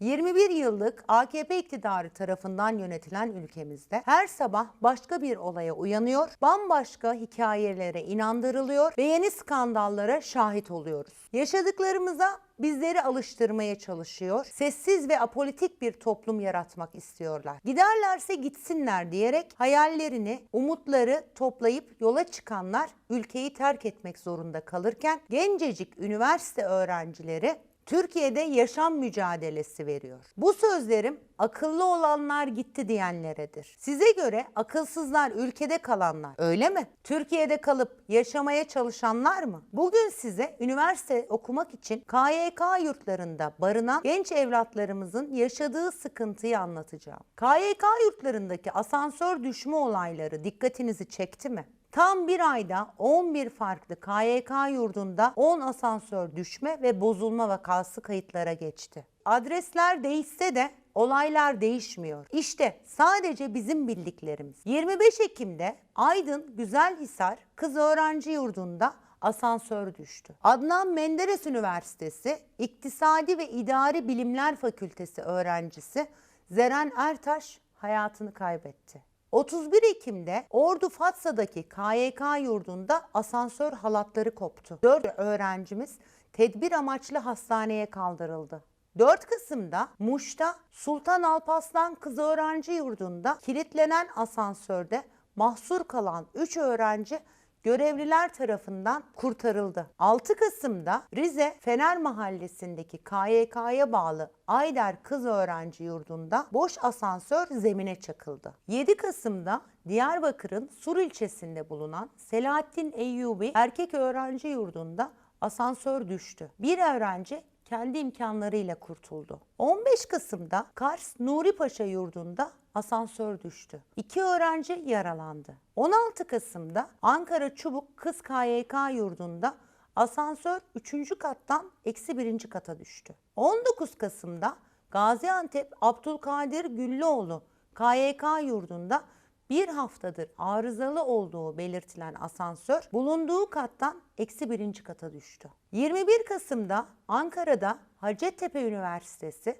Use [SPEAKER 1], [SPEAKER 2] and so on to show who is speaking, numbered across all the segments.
[SPEAKER 1] 21 yıllık AKP iktidarı tarafından yönetilen ülkemizde her sabah başka bir olaya uyanıyor, bambaşka hikayelere inandırılıyor ve yeni skandallara şahit oluyoruz. Yaşadıklarımıza bizleri alıştırmaya çalışıyor, sessiz ve apolitik bir toplum yaratmak istiyorlar. Giderlerse gitsinler diyerek hayallerini, umutları toplayıp yola çıkanlar ülkeyi terk etmek zorunda kalırken gencecik üniversite öğrencileri Türkiye'de yaşam mücadelesi veriyor. Bu sözlerim akıllı olanlar gitti diyenleredir. Size göre akılsızlar ülkede kalanlar öyle mi? Türkiye'de kalıp yaşamaya çalışanlar mı? Bugün size üniversite okumak için KYK yurtlarında barınan genç evlatlarımızın yaşadığı sıkıntıyı anlatacağım. KYK yurtlarındaki asansör düşme olayları dikkatinizi çekti mi? Tam bir ayda 11 farklı KYK yurdunda 10 asansör düşme ve bozulma vakası kayıtlara geçti. Adresler değişse de olaylar değişmiyor. İşte sadece bizim bildiklerimiz. 25 Ekim'de Aydın Güzelhisar Kız Öğrenci Yurdu'nda asansör düştü. Adnan Menderes Üniversitesi İktisadi ve İdari Bilimler Fakültesi öğrencisi Zeren Ertaş hayatını kaybetti. 31 Ekim'de Ordu Fatsa'daki KYK yurdunda asansör halatları koptu. 4 öğrencimiz tedbir amaçlı hastaneye kaldırıldı. 4 Kasım'da Muş'ta Sultan Alparslan Kız Öğrenci Yurdu'nda kilitlenen asansörde mahsur kalan 3 öğrenci görevliler tarafından kurtarıldı. 6 Kasım'da Rize Fener Mahallesi'ndeki KYK'ya bağlı Ayder Kız Öğrenci Yurdu'nda boş asansör zemine çakıldı. 7 Kasım'da Diyarbakır'ın Sur ilçesinde bulunan Selahattin Eyyubi Erkek Öğrenci Yurdu'nda asansör düştü. Bir öğrenci kendi imkanlarıyla kurtuldu. 15 Kasım'da Kars Nuri Paşa yurdunda asansör düştü. İki öğrenci yaralandı. 16 Kasım'da Ankara Çubuk Kız KYK yurdunda asansör 3. kattan eksi 1. kata düştü. 19 Kasım'da Gaziantep Abdülkadir Güllüoğlu KYK yurdunda bir haftadır arızalı olduğu belirtilen asansör bulunduğu kattan eksi birinci kata düştü. 21 Kasım'da Ankara'da Hacettepe Üniversitesi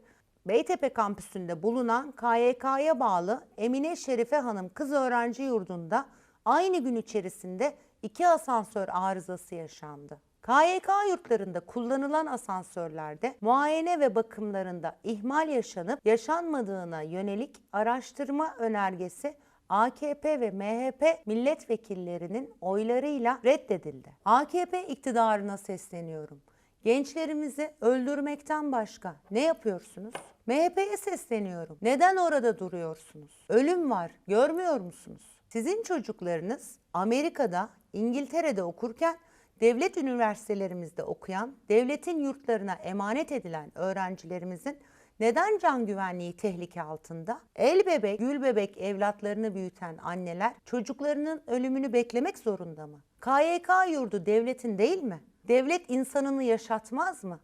[SPEAKER 1] Beytepe kampüsünde bulunan KYK'ya bağlı Emine Şerife Hanım Kız Öğrenci Yurdu'nda aynı gün içerisinde iki asansör arızası yaşandı. KYK yurtlarında kullanılan asansörlerde muayene ve bakımlarında ihmal yaşanıp yaşanmadığına yönelik araştırma önergesi AKP ve MHP milletvekillerinin oylarıyla reddedildi. AKP iktidarına sesleniyorum. Gençlerimizi öldürmekten başka ne yapıyorsunuz? MHP'ye sesleniyorum. Neden orada duruyorsunuz? Ölüm var, görmüyor musunuz? Sizin çocuklarınız Amerika'da, İngiltere'de okurken devlet üniversitelerimizde okuyan, devletin yurtlarına emanet edilen öğrencilerimizin neden can güvenliği tehlike altında? El bebek, gül bebek evlatlarını büyüten anneler çocuklarının ölümünü beklemek zorunda mı? KYK yurdu devletin değil mi? Devlet insanını yaşatmaz mı?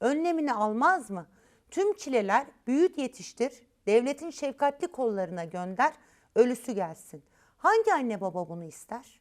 [SPEAKER 1] Önlemini almaz mı? Tüm çileler büyüt yetiştir, devletin şefkatli kollarına gönder, ölüsü gelsin. Hangi anne baba bunu ister?